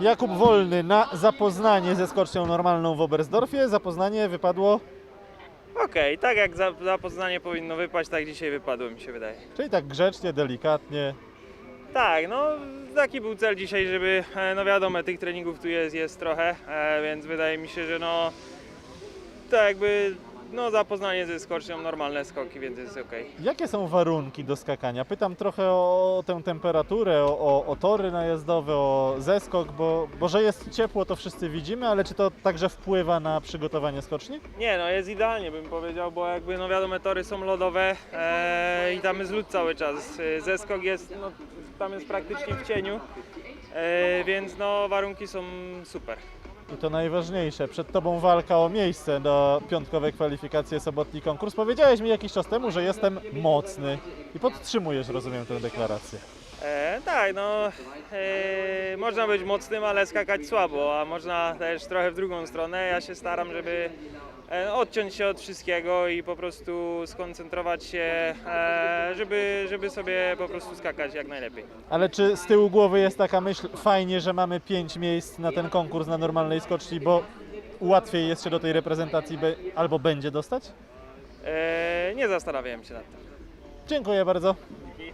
Jakub Wolny na zapoznanie ze skocznią normalną w Oberstdorfie. Zapoznanie wypadło, Okej, tak jak za, zapoznanie powinno wypaść, tak dzisiaj wypadło mi się wydaje. czyli tak grzecznie, delikatnie. Tak, no taki był cel dzisiaj, żeby, e, no wiadomo, tych treningów tu jest, jest trochę, e, więc wydaje mi się, że no to jakby no zapoznanie ze skocznią, normalne skoki, więc jest okej. Jakie są warunki do skakania? Pytam trochę o tę temperaturę, o, o, o tory najazdowe, o zeskok, bo, bo że jest ciepło to wszyscy widzimy, ale czy to także wpływa na przygotowanie skoczni? Nie no, jest idealnie bym powiedział, bo jakby no wiadomo, tory są lodowe e, i tam jest lód cały czas. E, Zeskok jest, no tam jest praktycznie w cieniu, e, więc no warunki są super. I to najważniejsze, przed Tobą walka o miejsce do piątkowej kwalifikacji sobotni konkurs. Powiedziałeś mi jakiś czas temu, że jestem mocny i podtrzymujesz, rozumiem, tę deklarację. E, tak, no e, można być mocnym, ale skakać słabo, a można też trochę w drugą stronę. Ja się staram, żeby e, odciąć się od wszystkiego i po prostu skoncentrować się, e, żeby, żeby sobie po prostu skakać jak najlepiej. Ale czy z tyłu głowy jest taka myśl, fajnie, że mamy pięć miejsc na ten konkurs na normalnej skoczni, bo łatwiej jest się do tej reprezentacji be, albo będzie dostać? E, nie zastanawiałem się nad tym. Dziękuję bardzo. Dzięki.